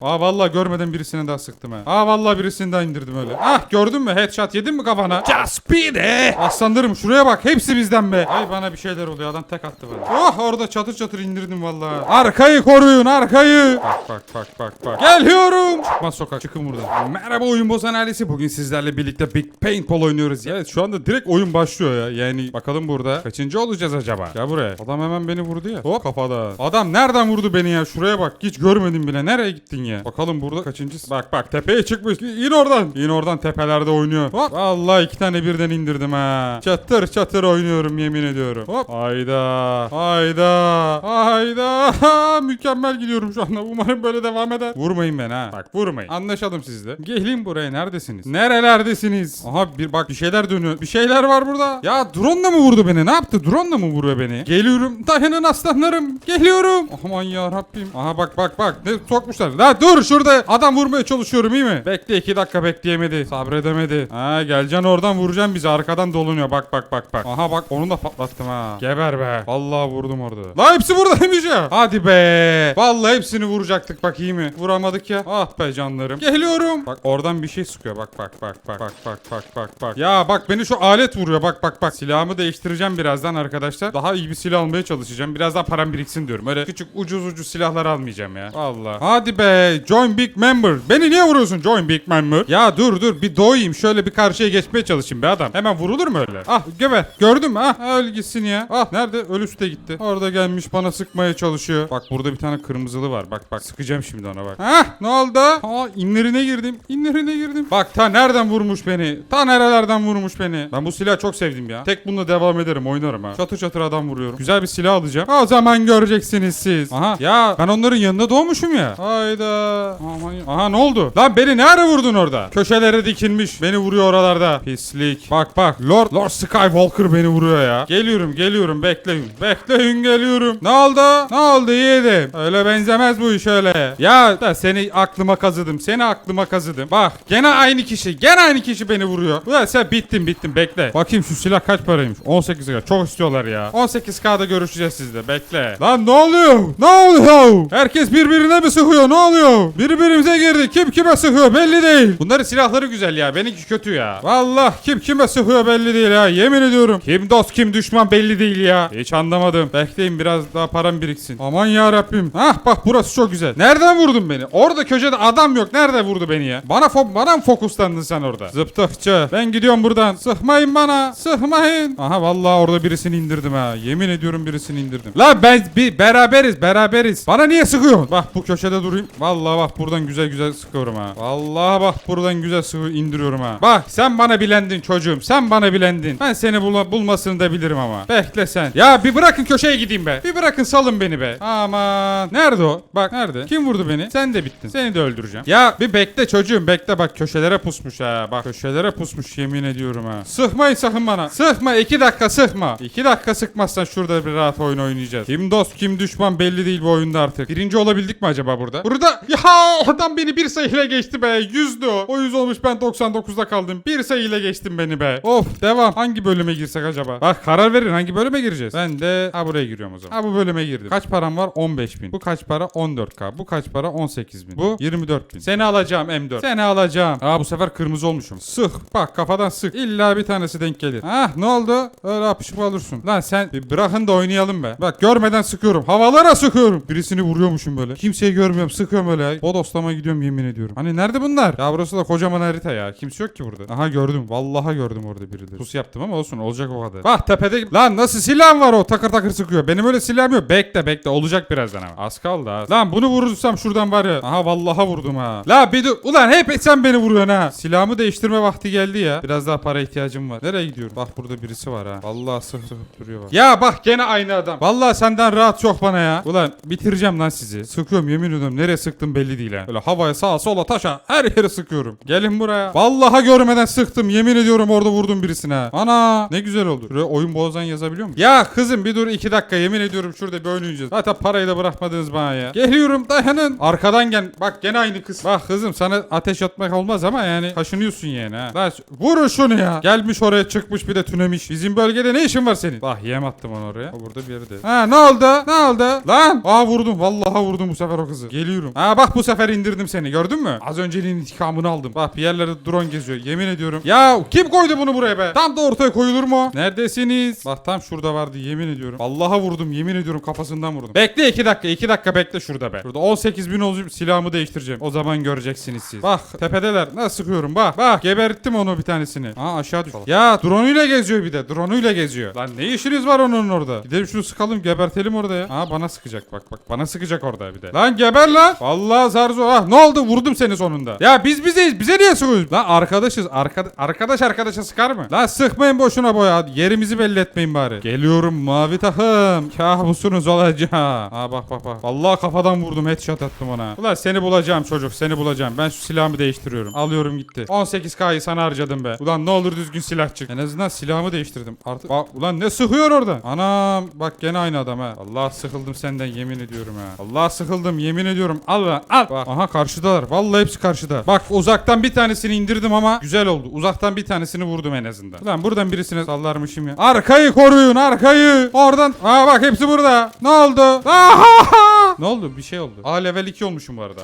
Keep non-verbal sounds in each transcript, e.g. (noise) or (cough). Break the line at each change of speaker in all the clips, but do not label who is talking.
Aa vallahi görmeden birisini daha sıktım ha. Aa vallahi birisini daha indirdim öyle. Ah gördün mü headshot yedin mi kafana? Just be de. Aslanlarım şuraya bak hepsi bizden be. Ay bana bir şeyler oluyor adam tek attı bana. Oh orada çatır çatır indirdim vallahi. Arkayı koruyun arkayı. Bak bak bak bak bak. Geliyorum. Çıkmaz sokak çıkın buradan. Merhaba oyun bozan ailesi. Bugün sizlerle birlikte Big Paintball oynuyoruz. Evet şu anda direkt oyun başlıyor ya. Yani bakalım burada kaçıncı olacağız acaba? Gel buraya. Adam hemen beni vurdu ya. Hop kafada. Adam nereden vurdu beni ya? Şuraya bak. Hiç görmedim bile. Nereye gittin ya? Bakalım burada kaçıncı? Bak bak tepeye çıkmış. İn oradan. İn oradan tepelerde oynuyor. Hop. Vallahi iki tane birden indirdim ha. Çatır çatır oynuyorum yemin ediyorum. Hop. Hayda. Hayda. Hayda. Mükemmel gidiyorum şu anda. Umarım böyle devam eder. Vurmayın beni ha. Bak vurmayın. Anlaşalım sizle. Gelin buraya. Neredesiniz? Nerelerdesiniz? Aha bir bak bir şeyler dönüyor. Bir şeyler var burada. Ya drone da mı vurdu beni? Ne yaptı? Drone da mı vuruyor beni? Geliyorum. Dayanın aslanlarım. Geliyorum. Aman ya Rabbim. Aha bak bak bak. Ne sokmuşlar. Dur şurada. Adam vurmaya çalışıyorum iyi mi? Bekle iki dakika bekleyemedi. Sabredemedi. Ha geleceksin oradan vuracaksın bizi. Arkadan dolunuyor. Bak bak bak bak. Aha bak onu da patlattım ha. Geber be. Vallahi vurdum orada. La hepsi buradaymış (laughs) ya. Hadi be. Vallahi hepsini vuracaktık bak iyi mi? Vuramadık ya. Ah be canlarım. Geliyorum. Bak oradan bir şey sıkıyor. Bak bak bak bak bak bak bak bak bak. Ya bak beni şu alet vuruyor. Bak bak bak. Silahımı değiştireceğim birazdan arkadaşlar. Daha iyi bir silah almaya çalışacağım. Biraz daha param biriksin diyorum. Öyle küçük ucuz ucuz silahlar almayacağım ya. Allah. Hadi be. Join big member. Beni niye vuruyorsun join big member? Ya dur dur bir doğayım. Şöyle bir karşıya geçmeye çalışayım be adam. Hemen vurulur mu öyle? Ah geber. Gördün mü? Ah öl gitsin ya. Ah nerede? Ölüsü de gitti. Orada gelmiş bana sıkmaya çalışıyor. Bak burada bir tane kırmızılı var. Bak bak sıkacağım şimdi ona bak. Ah ne oldu? Aa inlerine girdim. İnlerine girdim. Bak ta nereden vurmuş beni? Ta nerelerden vurmuş beni? Ben bu silahı çok sevdim ya. Tek bununla devam ederim oynarım ha. Çatır çatır adam vuruyorum. Güzel bir silah alacağım. O zaman göreceksiniz siz. Aha ya ben onların yanında doğmuşum ya. Hayda. Aman ya. Aha ne oldu? Lan beni ne ara vurdun orada? Köşelere dikilmiş. Beni vuruyor oralarda. Pislik. Bak bak. Lord Lord Skywalker beni vuruyor ya. Geliyorum geliyorum bekleyin. Bekleyin geliyorum. Ne oldu? Ne oldu yeğenim? Öyle benzemez bu iş öyle. Ya da seni aklıma kazıdım. Seni aklıma kazıdım. Bak gene aynı kişi. Gene aynı kişi beni vuruyor. Ulan sen bittin bittin bekle. Bakayım şu silah kaç paraymış? 18k. Çok istiyorlar ya. 18k'da görüşeceğiz sizle. Bekle. Lan ne oluyor? Ne oluyor? Herkes birbirine mi sıkıyor? Ne oluyor? Birbirimize girdi. Kim kime sıkıyor belli değil. Bunların silahları güzel ya. Benimki kötü ya. Vallahi kim kime sıkıyor belli değil ha. Yemin ediyorum. Kim dost kim düşman belli değil ya. Hiç anlamadım. Bekleyin biraz daha param biriksin. Aman ya Rabbim. Hah bak burası çok güzel. Nereden vurdun beni? Orada köşede adam yok. Nerede vurdu beni ya? Bana fo bana mı fokuslandın sen orada? Zıptıkçı. Ben gidiyorum buradan. Sıkmayın bana. Sıkmayın. Aha vallahi orada birisini indirdim ha. Yemin ediyorum birisini indirdim. La ben bir beraberiz beraberiz. Bana niye sıkıyorsun? Bak bu köşede durayım. Vallahi bak buradan güzel güzel sıkıyorum ha. Vallahi bak buradan güzel sıkı indiriyorum ha. Bak sen bana bilendin çocuğum. Sen bana bilendin. Ben seni bulma, bulmasını da bilirim ama. Bekle sen. Ya bir bırakın köşeye gideyim be. Bir bırakın salın beni be. Aman. Nerede o? Bak nerede? Kim vurdu beni? Sen de bittin. Seni de öldüreceğim. Ya bir bekle çocuğum bekle bak köşelere pusmuş ha. Bak köşelere pusmuş yemin ediyorum ha. Sıkmayın sakın bana. Sıkma iki dakika sıkma. İki dakika sıkmazsan şurada bir rahat oyun oynayacağız. Kim dost kim düşman belli değil bu oyunda artık. Birinci olabildik mi acaba burada? Burada (laughs) ya adam beni bir sayıyla geçti be. Yüzdü o. O yüz olmuş ben 99'da kaldım. Bir sayıyla geçtim beni be. Of devam. Hangi bölüme girsek acaba? Bak karar verin hangi bölüme gireceğiz? Ben de ha buraya giriyorum o zaman. Ha bu bölüme girdim. Kaç param var? 15 bin. Bu kaç para? 14k. Bu kaç para? 18 bin. Bu 24 bin. Seni alacağım M4. Seni alacağım. Aa bu sefer kırmızı olmuşum. Sık. Bak kafadan sık. İlla bir tanesi denk gelir. Ah ne oldu? Öyle apışıp olursun. Lan sen bir bırakın da oynayalım be. Bak görmeden sıkıyorum. Havalara sıkıyorum. Birisini vuruyormuşum böyle. Kimseyi görmüyorum. Sıkıyorum öyle. Bodoslama gidiyorum yemin ediyorum. Hani nerede bunlar? Ya burası da kocaman harita ya. Kimse yok ki burada. Aha gördüm. Vallahi gördüm orada birileri. Pus yaptım ama olsun. Olacak o kadar. Bak tepede. Lan nasıl silahım var o? Takır takır sıkıyor. Benim öyle silahım yok. Bekle bekle. Olacak birazdan ama. Az kaldı az. Lan bunu vurursam şuradan var ya. Aha vallahi vurdum ha. La bir dur. Ulan hep sen beni vuruyorsun ha. Silahımı değiştirme vakti geldi ya. Biraz daha para ihtiyacım var. Nereye gidiyorum? Bak burada birisi var ha. Vallahi sık sıkıp duruyor bak. Ya bak gene aynı adam. Vallahi senden rahat yok bana ya. Ulan bitireceğim lan sizi. Sıkıyorum yemin ediyorum. Nereye sıktım belli değil ha. Böyle havaya sağa sola taşa her yere sıkıyorum. Gelin buraya. Vallahi görmeden sıktım. Yemin ediyorum orada vurdum birisine. Ana ne güzel oldu. Şuraya oyun bozan yazabiliyor musun? Ya kızım bir dur iki dakika yemin ediyorum şurada bir oynayacağız. Zaten parayı da bırakmadınız bana ya. Geliyorum dayanın. Arkadan gel. Bak gene aynı kız. Bak kızım sana ateş atmak olmaz ama yani kaşınıyorsun yani ha. Lan vurun şunu ya. Gelmiş oraya çıkmış bir de tünemiş. Bizim bölgede ne işin var senin? Bak yem attım onu oraya. O burada bir yerde. Ha ne oldu? Ne oldu? Lan. Aa vurdum. Vallahi vurdum bu sefer o kızı. Geliyorum. Ha Ha bak bu sefer indirdim seni gördün mü? Az önceliğin intikamını aldım. Bak bir yerlerde drone geziyor yemin ediyorum. Ya kim koydu bunu buraya be? Tam da ortaya koyulur mu? Neredesiniz? Bak tam şurada vardı yemin ediyorum. Allah'a vurdum yemin ediyorum kafasından vurdum. Bekle 2 dakika 2 dakika bekle şurada be. Şurada 18 bin olacak silahımı değiştireceğim. O zaman göreceksiniz siz. Bak tepedeler nasıl sıkıyorum bak. Bak geberttim onu bir tanesini. Aa aşağı düştü. Ya drone'uyla geziyor bir de. Drone'uyla geziyor. Lan ne işiniz var onun orada? Gidelim şunu sıkalım gebertelim orada ya. Aa bana sıkacak bak bak bana sıkacak orada bir de. Lan geber lan. Vallahi zar zor. Ah ne oldu vurdum seni sonunda. Ya biz bizeyiz bize niye sıkıyorsun? Lan arkadaşız. Arkada arkadaş arkadaşa sıkar mı? Lan sıkmayın boşuna boya. Yerimizi belli etmeyin bari. Geliyorum mavi takım. Kabusunuz olacak. Aa bak bak bak. Vallahi kafadan vurdum headshot attım ona. Ulan seni bulacağım çocuk seni bulacağım. Ben şu silahımı değiştiriyorum. Alıyorum gitti. 18k'yı sana harcadım be. Ulan ne olur düzgün silah çık. En azından silahımı değiştirdim. Artık bak ulan ne sıkıyor orada? Anam bak gene aynı adam ha. Allah sıkıldım senden yemin ediyorum ha. Allah sıkıldım yemin ediyorum. Al lan al. Bak aha karşıdalar. Vallahi hepsi karşıda. Bak uzaktan bir tanesini indirdim ama güzel oldu. Uzaktan bir tanesini vurdum en azından. Ulan buradan birisine sallarmışım ya. Arkayı koruyun arkayı. Oradan. Aa bak hepsi burada. Ne oldu? Aha! Ne oldu? Bir şey oldu. Aa level 2 olmuşum bu arada.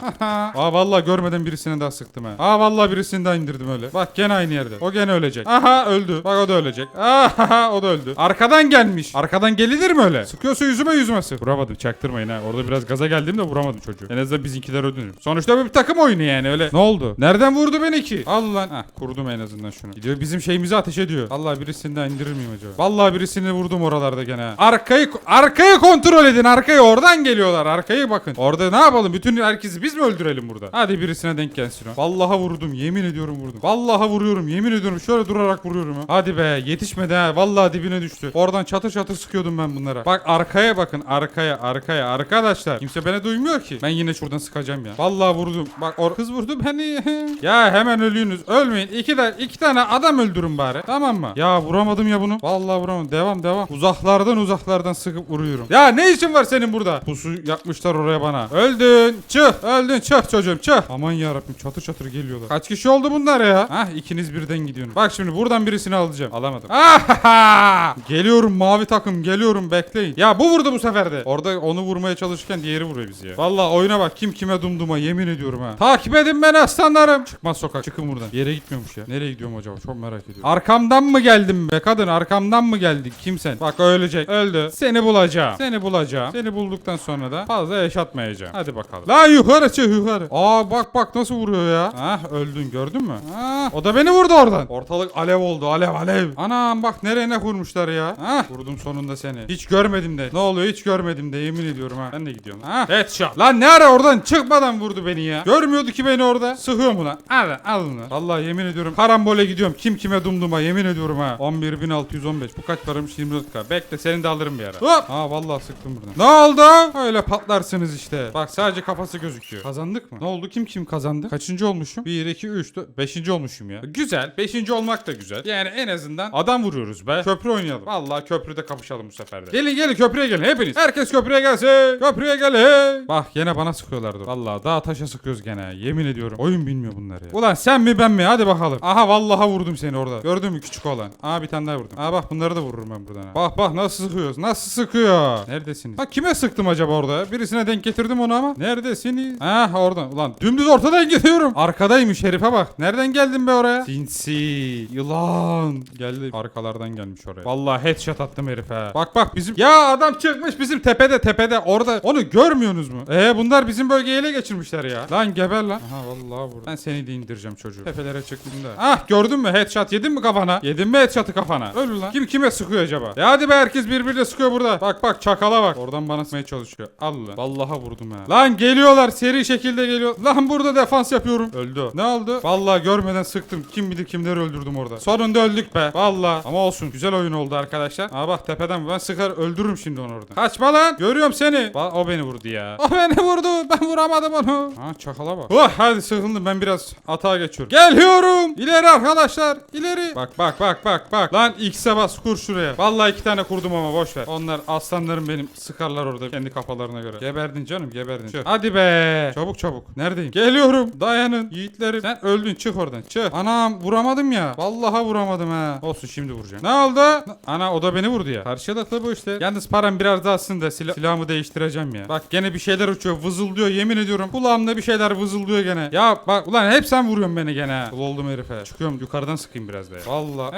Aa vallahi görmeden birisini daha sıktım ha. Aa vallahi birisini daha indirdim öyle. Bak gene aynı yerde. O gene ölecek. Aha öldü. Bak o da ölecek. Aha (laughs) o da öldü. Arkadan gelmiş. Arkadan gelinir mi öyle? Sıkıyorsa yüzüme yüzüme sık. Vuramadım çaktırmayın ha. Orada biraz gaza geldim de vuramadım çocuğu. En azından bizimkiler öldürür. Sonuçta bir takım oyunu yani öyle. Ne oldu? Nereden vurdu beni ki? Al lan. Hah kurdum en azından şunu. Gidiyor bizim şeyimizi ateş ediyor. Allah birisini daha indirir miyim acaba? Vallahi birisini vurdum oralarda gene. Arkayı arkayı kontrol edin. Arkayı oradan geliyorlar. Arkayı bakın. Orada ne yapalım? Bütün herkesi biz mi öldürelim burada? Hadi birisine denk gelsin o. Vallahi vurdum. Yemin ediyorum vurdum. Vallahi vuruyorum. Yemin ediyorum. Şöyle durarak vuruyorum ha. Hadi be. Yetişmedi ha. Vallahi dibine düştü. Oradan çatır çatır sıkıyordum ben bunlara. Bak arkaya bakın. Arkaya arkaya. Arkadaşlar. Kimse beni duymuyor ki. Ben yine şuradan sıkacağım ya. Vallahi vurdum. Bak or kız vurdu beni. (laughs) ya hemen ölüyorsunuz. Ölmeyin. İki, de, iki tane adam öldürün bari. Tamam mı? Ya vuramadım ya bunu. Vallahi vuramadım. Devam devam. Uzaklardan uzaklardan sıkıp vuruyorum. Ya ne işin var senin burada? Pusu yapmışlar oraya bana. Öldün. Çık. Öldün. Çık çocuğum çık. Aman yarabbim çatır çatır geliyorlar. Kaç kişi oldu bunlar ya? Hah ikiniz birden gidiyorsunuz. Bak şimdi buradan birisini alacağım. Alamadım. Ahaha! (laughs) Geliyorum mavi takım geliyorum bekleyin. Ya bu vurdu bu sefer de. Orada onu vurmaya çalışırken diğeri vuruyor bizi ya. Vallahi oyuna bak kim kime dumduma yemin ediyorum ha. Takip edin beni aslanlarım. Çıkmaz sokak çıkın buradan. Yere gitmiyormuş ya. Nereye gidiyorum acaba çok merak ediyorum. Arkamdan mı geldin be kadın arkamdan mı geldin kimsen? Bak ölecek öldü. Seni bulacağım. Seni bulacağım. Seni bulduktan sonra da fazla yaşatmayacağım. Hadi bakalım. La yukarı çık yukarı. Aa bak bak nasıl vuruyor ya. Ah öldün gördün mü? Ah o da beni vurdu oradan. Ortalık alev oldu alev alev. Anam bak nereye ne kurmuşlar ya. Ah vurdum sonunda seni. Hiç görmedim de. Ne oluyor hiç görmedim de yemin ediyorum ha. Ben de gidiyorum. Ha headshot. Lan ne ara oradan çıkmadan vurdu beni ya. Görmüyordu ki beni orada. Sıkıyor mu lan? Al lan al lan. Vallahi yemin ediyorum karambole gidiyorum. Kim kime dumduma yemin ediyorum ha. 11.615. Bu kaç paramış 24k. Bekle seni de alırım bir ara. Hop. Ha vallahi sıktım buradan. Ne oldu? Öyle patlarsınız işte. Bak sadece kafası gözüküyor. Kazandık mı? Ne oldu? Kim kim kazandı? Kaçıncı olmuşum? 1, 2, 3, 4, 5. olmuşum ya. Güzel. 5. olmak da güzel. Yani en azından adam vuruyoruz be. Köprü oynayalım. Vallahi köprüde kapışalım bu sefer de. Gelin gelin köprüye gelin hepiniz. Herkes köprüye gelsin. Köprüye gelin. Bak gene bana sıkıyorlardı. Vallahi daha taşa sıkıyoruz gene. Yemin ediyorum. Oyun bilmiyor bunlar ya. Ulan sen mi ben mi? Hadi bakalım. Aha vallahi vurdum seni orada. Gördün mü küçük olan? Aha bir tane daha vurdum. Aha bak bunları da vururum ben buradan. ha. Bak bak nasıl sıkıyoruz. Nasıl sıkıyor. Neredesiniz? Bak kime sıktım acaba orada? Birisine denk getirdim onu ama. Neredesiniz? Ah oradan. Ulan dümdüz ortadan gidiyorum. Arkadaymış herife bak. Nereden geldin be oraya? Sinsi. Yılan. Geldi. Arkalardan gelmiş oraya. Vallahi headshot attım herife. Bak bak bizim. Ya adam çıkmış bizim tepede tepede. Orada. Onu görmüyorsunuz mu? Ee bunlar bizim bölgeyi ele geçirmişler ya. Lan geber lan. Aha vallahi vurdu. Ben seni de indireceğim çocuğu. Tepelere çıktım da. Ah gördün mü headshot yedin mi kafana? Yedin mi headshot'ı kafana? Öl lan. Kim kime sıkıyor acaba? Ya hadi be herkes birbirine sıkıyor burada. Bak bak çakala bak. Oradan bana sıkmaya çalışıyor. Al lan. Vallahi vurdum ha. Lan geliyorlar seri şekilde geliyor. Lan burada defans yapıyorum. Öldü. o. Ne oldu? Vallahi görmeden sıktım. Kim bilir kimleri öldürdüm orada. Sonunda öldük be. Vallahi. Ama olsun. Güzel oyun oldu arkadaşlar. Aa bak tepeden ben sıkar öldürürüm şimdi onu orada. Kaçma lan. Görüyorum seni. Ba- o beni vurdu ya. O beni vurdu. Ben vuramadım onu. Ha çakala bak. Oh hadi sıkıldım ben biraz atağa geçiyorum. Geliyorum. İleri arkadaşlar. İleri. Bak bak bak bak bak. Lan X'e bas kur şuraya. Vallahi iki tane kurdum ama boş ver. Onlar aslanlarım benim. Sıkarlar orada kendi kafalarına göre. Geberdin canım geberdin. Çık. Hadi be. Çabuk çabuk. Neredeyim? Geliyorum. Dayanın. Yiğitlerim. Sen öldün. Çık oradan. Çık. Anam vuramadım ya. Vallahi vuramadım ha. Olsun şimdi vuracağım. Ne oldu? Ana o da beni vurdu ya. Karşıda da bu işte. Yalnız param biraz daha aslında sila- silahımı değiştireceğim ya. Bak gene bir şeyler uçuyor. Vızıldıyor yemin ediyorum. Kulağımda bir şeyler vızıldıyor gene. Ya bak ulan hep sen vuruyorsun beni gene. Kul oldum herife. Çıkıyorum yukarıdan sıkayım biraz ya. Valla.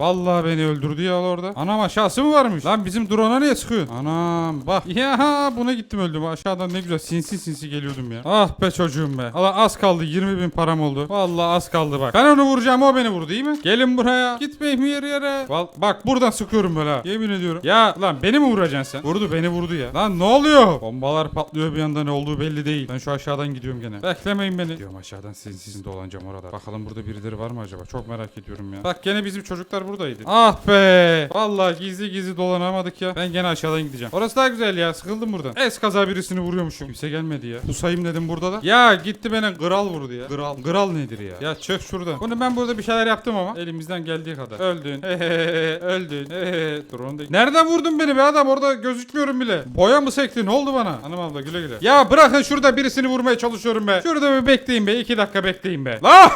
Vallahi beni öldürdü ya orada. Anam aşağısı mı varmış? Lan bizim drone'a niye sıkıyorsun? Anam bak. (laughs) Ya buna gittim öldüm. Aşağıdan ne güzel sinsi sinsi geliyordum ya. Ah be çocuğum be. Allah az kaldı 20 bin param oldu. Vallahi az kaldı bak. Ben onu vuracağım o beni vurdu değil mi? Gelin buraya. Gitmeyin bir yere yere. Val- bak buradan sıkıyorum böyle. Yemin ediyorum. Ya lan beni mi vuracaksın sen? Vurdu beni vurdu ya. Lan ne oluyor? Bombalar patlıyor bir anda ne olduğu belli değil. Ben şu aşağıdan gidiyorum gene. Beklemeyin beni. Diyorum aşağıdan sizin sizin dolanacağım orada. Bakalım burada birileri var mı acaba? Çok merak ediyorum ya. Bak gene bizim çocuklar buradaydı. Ah be. Vallahi gizli gizli dolanamadık ya. Ben gene aşağıdan gideceğim. Orası daha güzel ya. Sıkıldım buradan. Es kaza birisini vuruyormuşum. Kimse gelmedi ya. Pusayım dedim burada da. Ya gitti beni kral vurdu ya. Kral. Kral nedir ya? Ya çık şuradan. Bunu ben burada bir şeyler yaptım ama. Elimizden geldiği kadar. Öldün. (laughs) Öldün. (laughs) Drone değil. Nereden vurdun beni be adam? Orada gözükmüyorum bile. Boya mı sekti? Ne oldu bana? Hanım abla güle güle. Ya bırakın şurada birisini vurmaya çalışıyorum be. Şurada bir bekleyin be. iki dakika bekleyin be. (laughs) La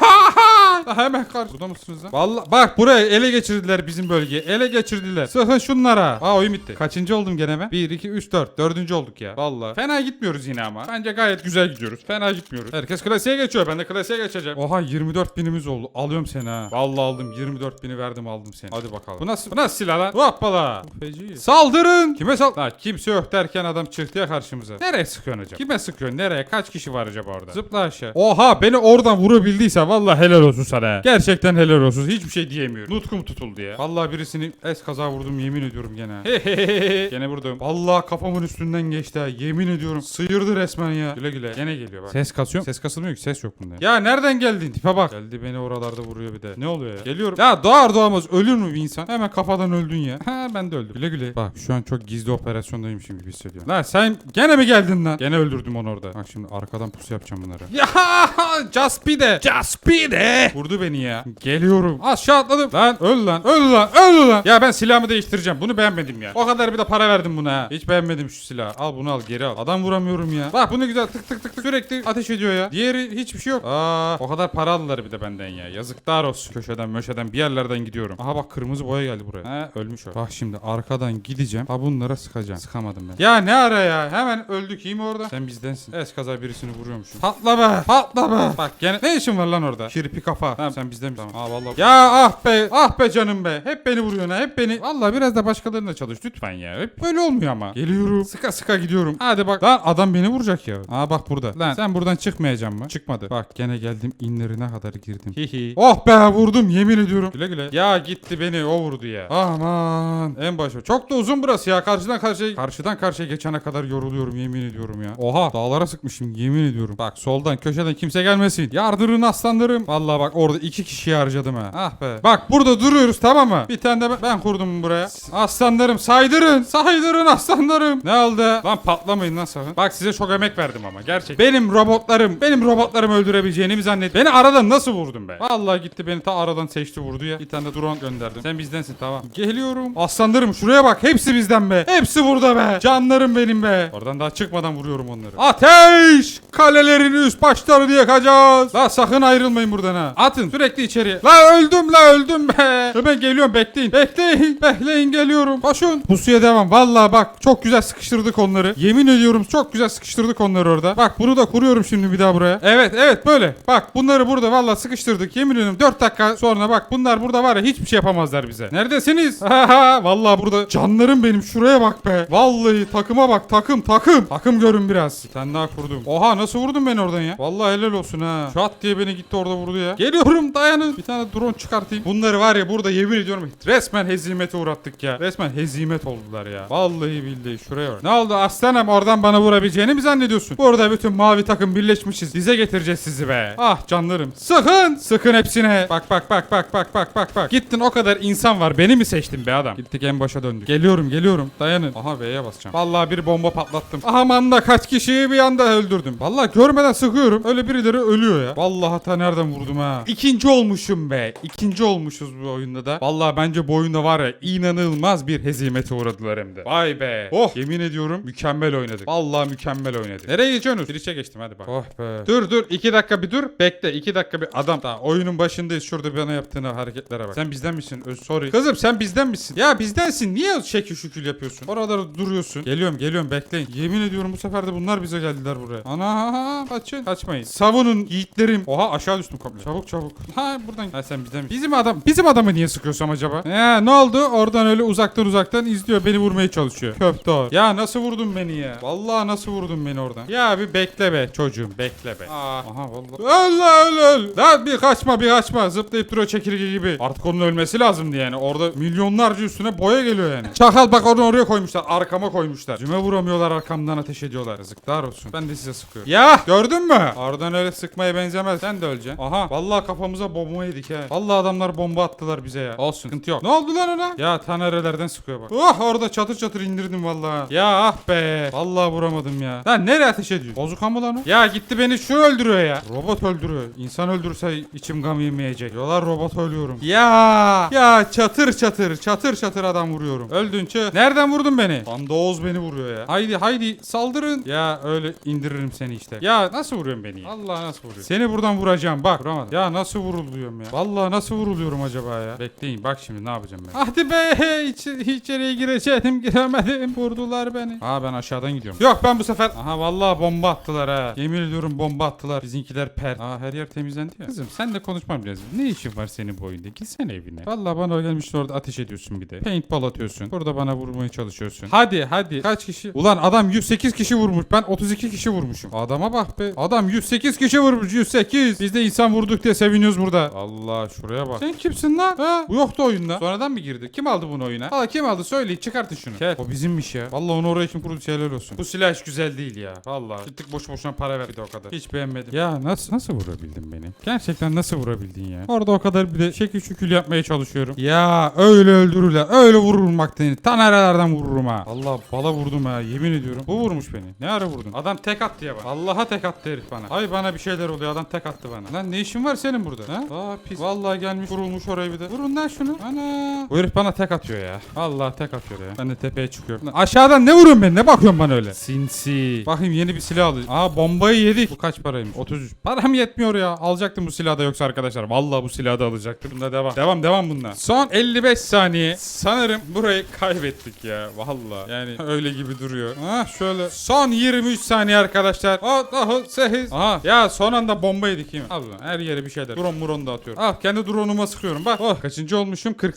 La hemen kar. Burada mısınız lan? Vallahi bak buraya ele geçirdiler bizim bölgeyi. Ele geçirdiler. Sıkın şunlara. Aa oyun bitti. Kaçıncı oldum gene ben? 1, 2, 3, 4. Dördüncü olduk ya. Vallahi. Fena gitmiyoruz yine ama. Bence gayet güzel gidiyoruz. Fena gitmiyoruz. Herkes klasiğe geçiyor. Ben de klasiğe geçeceğim. Oha 24 binimiz oldu. Alıyorum seni ha. Vallahi aldım. 24 bini verdim aldım seni. Hadi bakalım. Bu nasıl, bu nasıl silah lan? Hoppala. Feci. Saldırın. Kime sal... La kimse yok derken adam çıktı ya karşımıza. Nereye sıkıyorsun acaba? Kime sıkıyorsun? Nereye? Kaç kişi var acaba orada? Zıpla aşağı. Oha beni oradan vurabildiyse vallahi helal olsun sana. Gerçekten helal olsun. Hiçbir şey diyemiyorum. Nutkum tutuldu ya. Vallahi birisini es kaza vurdum yemin ediyorum gene. (laughs) gene vurdum. Vallahi kafamın üstünden geçti ha. Yemin ediyorum. Sıyırdı resmen ya. Güle güle. Gene geliyor bak. Ses kasıyor. Ses kasılmıyor ki. Ses yok bunda. Ya nereden geldin? Tipe bak. Geldi beni oralarda vuruyor bir de. Ne oluyor ya? Geliyorum. Ya doğar doğamaz ölür mü bir insan? Hemen kafadan öldün ya. Ha ben de öldüm. Güle güle. Bak şu an çok gizli operasyondaymışım gibi hissediyorum. Lan sen gene mi geldin lan? Gene öldürdüm onu orada. Bak şimdi arkadan pusu yapacağım bunları. Ya (laughs) Jaspide. Jaspide. Vurdu beni ya. Geliyorum. Aşağı atladım. Lan öl lan. Öl lan. Öl lan. Ya ben silahımı değiştireceğim. Bunu beğenmedim ya. O kadar bir de para verdim buna ha. Hiç beğenmedim şu silahı. Al bunu al geri al. Adam vuramıyorum ya. Bak bunu güzel tık tık tık tık sürekli ateş ediyor ya. Diğeri hiçbir şey yok. Aa, o kadar para aldılar bir de benden ya. Yazıklar olsun. Köşeden möşeden bir yerlerden gidiyorum. Aha bak kırmızı boya geldi buraya. He ölmüş o. Bak şimdi arkadan gideceğim. Ha bunlara sıkacağım. Sıkamadım ben. Ya ne ara ya. Hemen öldük iyi mi orada? Sen bizdensin. Es kaza birisini vuruyormuşsun. Patla be. Patla be. Bak gene ne işin var lan orada? Kirpi kafa. Tamam sen bizden misin? Tamam. Aa vallahi. Ya ah be. Ah be canım be. Hep beni vuruyorsun ha. Hep beni. Vallahi biraz da başkalarına çalış lütfen ya. Hep böyle olmuyor ama. Geliyorum. Sıka sıka gidiyorum. Hadi bak. Lan adam beni vuracak ya. Aa bak burada. Lan sen buradan çıkmayacaksın mı? Çıkmadı. Bak gene geldim inlerine kadar girdim. Hihi. Oh be vurdum yemin ediyorum. Güle güle. Ya gitti beni o vurdu ya. Aman. En başa. Çok da uzun burası ya. Karşıdan karşıya karşıdan karşıya geçene kadar yoruluyorum yemin ediyorum ya. Oha dağlara sıkmışım yemin ediyorum. Bak soldan köşeden kimse gelmesin. Yardırın aslanlarım. Vallahi bak orada iki kişiyi harcadım ha. Ah be. Bak burada duruyoruz tamam mı? Bir tane de ben, ben kurdum buraya. Aslanlarım saydırın. Saydırın aslanlarım. Ne oldu? Lan patlamayın lan sakın. Bak size çok emek verdim ama gerçek. Benim robotlarım, benim robotlarımı öldürebileceğini mi zannet? Beni aradan nasıl vurdun be? Vallahi gitti beni ta aradan seçti vurdu ya. Bir tane de drone gönderdim. Sen bizdensin tamam. Geliyorum. Aslanlarım şuraya bak. Hepsi bizden be. Hepsi burada be. Canlarım benim be. Oradan daha çıkmadan vuruyorum onları. Ateş! Kalelerin üst başlarını yakacağız. La sakın ayrılmayın buradan ha. Atın sürekli içeriye. La öldüm la öldüm be. Ben geliyorum bekleyin. Bekleyin. Bekleyin geliyorum. Koşun. Pusuya devam. Vallahi bak çok güzel sıkıştırdık onları. Yemin ediyorum çok güzel sıkıştırdık onları orada. Bak bunu da kuruyorum şimdi bir daha buraya. Evet evet böyle. Bak bunları burada vallahi sıkıştırdık. Yemin ediyorum 4 dakika sonra bak bunlar burada var ya hiçbir şey yapamazlar bize. Neredesiniz? (laughs) Vallahi burada canlarım benim şuraya bak be. Vallahi takıma bak takım takım. Takım görün biraz. Bir tane daha kurdum. Oha nasıl vurdun beni oradan ya? Vallahi helal olsun ha. Şat diye beni gitti orada vurdu ya. Geliyorum dayanın. Bir tane drone çıkartayım. Bunları var ya burada yemin ediyorum resmen hezimete uğrattık ya. Resmen hezimet oldular ya. Vallahi billahi şuraya bak. Ne oldu aslanım oradan bana vurabileceğini mi zannediyorsun? Burada bütün mavi takım birleşmişiz. Dize getireceğiz sizi be. Ah canlarım. Sıkın. Sıkın hepsine. Bak bak bak bak bak bak bak bak. Gittin o kadar insan var. Beni mi seçtin be adam? Gittik en başa döndük. Geliyorum geliyorum. Dayanın. Aha V'ye basacağım. Vallahi bir bomba patlattım. Aman da kaç kişiyi bir anda öldürdüm. Vallahi görmeden sıkıyorum. Öyle birileri ölüyor ya. Vallahi ta nereden vurdum ha. İkinci olmuşum be. İkinci olmuşuz bu oyunda da. Vallahi bence bu oyunda var ya inanılmaz bir hezimete uğradılar hem de. Vay be. Oh yemin ediyorum mükemmel oynadık. Vallahi mükemmel oynadık. Nereye geçiyorsunuz? Girişe geçtim hadi bak. Oh be. Dur dur iki dakika bir dur. Bekle iki dakika bir adam. Daha oyunun başındayız şurada bana yaptığın hareketlere bak. Sen bizden misin? Öz sorry. Kızım sen bizden misin? Ya bizdensin. Niye şekil şükül yapıyorsun? Orada duruyorsun. Geliyorum geliyorum bekleyin. Yemin ediyorum bu sefer de bunlar bize geldiler buraya. Ana kaçın. Kaçmayın. Savunun yiğitlerim. Oha aşağı düştüm komple. Çabuk çabuk. Ha buradan. Ha sen bizden Bizim adam. Bizim adamı niye sıkıyorsam acaba? Ya ne oldu? Oradan öyle uzaktan uzaktan izliyor. Beni vurmaya çalışıyor. Köfte o. Ya nasıl vurdun beni ya? Vallahi nasıl vurdun beni oradan? Ya bir bekle be çocuğum bekle be. Aa, aha vallahi. Öl öl öl. Lan bir kaçma bir kaçma. Zıplayıp duruyor çekirge gibi. Artık onun ölmesi lazımdı yani. Orada milyonlarca üstüne boya geliyor yani. Çakal bak onu oraya koymuşlar. Arkama koymuşlar. Cüme vuramıyorlar arkamdan ateş ediyorlar. Yazıklar olsun. Ben de size sıkıyorum. Ya gördün mü? Oradan öyle sıkmaya benzemez. Sen de öleceksin. Aha vallahi kafamıza bomba yedik he. Vallahi adamlar bomba attılar bize ya. Olsun. Sıkıntı yok. Ne oldu lan ona? Ya tanerelerden sıkıyor bak. Oh orada çatır çatır indirdim vallahi. Ya ah be. Vallahi vuramadım ya. Lan nereye ateş ediyor? Bozuk mı lan o? Ya gitti beni şu öldürüyor ya. Robot öldürüyor. İnsan öldürse içim gam yemeyecek. Diyorlar robot ölüyorum. Ya ya çatır çatır çatır çatır adam vuruyorum. Öldün çı. Nereden vurdun beni? Lan Oğuz beni vuruyor ya. Haydi haydi saldırın. Ya öyle indiririm seni işte. Ya nasıl vuruyorsun beni? Allah nasıl vuruyor? Seni buradan vuracağım bak. Vuramadım. Ya nasıl vuruluyorum ya? Vallahi nasıl vuruluyorum acaba ya? Bekleyin bak şimdi ne yapacağım ben. Hadi be iç, içeriye gireceğim giremedim. Vurdular beni. Aa ben aşağıdan gidiyorum. Yok ben bu sefer. Aha vallahi bomba attılar ha. Yemin ediyorum bomba attılar. Bizimkiler per. Aa her yer temizlendi ya. Kızım sen de konuşmam lazım. Ne işin var senin bu oyunda? Gitsene evine. Vallahi bana gelmişsin orada ateş ediyorsun bir de. Paintball atıyorsun. Burada bana vurmaya çalışıyorsun. Hadi hadi. Kaç kişi? Ulan adam 108 kişi vurmuş. Ben 32 kişi vurmuşum. Adama bak be. Adam 108 kişi vurmuş. 108. Biz de insan vurduk diye seviniyoruz burada. Allah şuraya bak. Sen kimsin lan? Ha? Bu yoktu oyunda. Sonradan mı girdi? Kim aldı bunu oyuna? Valla kim aldı? Söyleyin çıkartın şunu. Gel. O bizimmiş ya. Vallahi onu oraya kim kurdu şeyler olsun. Bu silah hiç güzel değil ya. Vallahi. Gittik boş boşuna para verdi o kadar. Hiç beğenmedim. Ya nasıl nasıl vurabildin beni? Gerçekten nasıl vurabildin ya? Orada o kadar bir de şekil şükül yapmaya çalışıyorum. Ya öyle öldürürler. Öyle vururum bak seni. Ta nerelerden vururum ha. Allah bala vurdum ha. Yemin ediyorum. Bu vurmuş beni. Ne ara vurdun? Adam tek attı ya bak. Allah'a tek attı herif bana. Ay bana bir şeyler oluyor. Adam tek attı bana. Lan ne işin var senin burada? Ha? Aa pis. Vallahi gelmiş vurulmuş oraya bir de. Vurun lan şunu. Ana. Bu herif bana tek atıyor ya. Allah tek atıyor ya. Ben de tepeye çıkıyorum. Lan aşağıdan ne vuruyorsun beni? Ne bakıyorsun bana öyle? Sinsi. Bakayım yeni bir silah alayım. Aa bombayı yedik. Bu kaç paraymış? 33. Param yetmiyor ya. Alacaktım bu silahı da yoksa arkadaşlar. Vallahi bu silahı da alacaktım. Bunda devam. Devam devam bununla. Son 55 saniye. Sanırım burayı kaybettik ya. Vallahi. Yani (laughs) öyle gibi duruyor. Ha şöyle. Son 23 saniye arkadaşlar. Oh, 8. Aha. Ya son anda bomba yedik değil mi? Al lan. Her yere bir şeyler. Drone muron da atıyorum. Al kendi drone'uma sıkıyorum. Bak. Oh. Kaçıncı olmuşum? 40.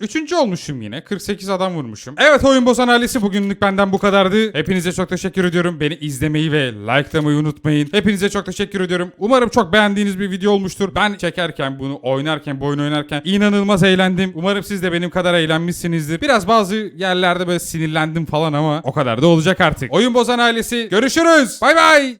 Üçüncü olmuşum yine. 48 adam vurmuşum. Evet oyun bozan ailesi bugünlük benden bu kadardı. Hepinize çok teşekkür ediyorum. Beni izlemeyi ve likelamayı unutmayın. Hepinize çok teşekkür ediyorum. Umarım çok beğendiğiniz bir video olmuştur. Ben çekerken bunu oynarken bu oyunu oynarken inanılmaz eğlendim. Umarım siz de benim kadar eğlenmişsinizdir. Biraz bazı yerlerde böyle sinirlendim falan ama o kadar da olacak artık. Oyun bozan ailesi görüşürüz. Bay bay.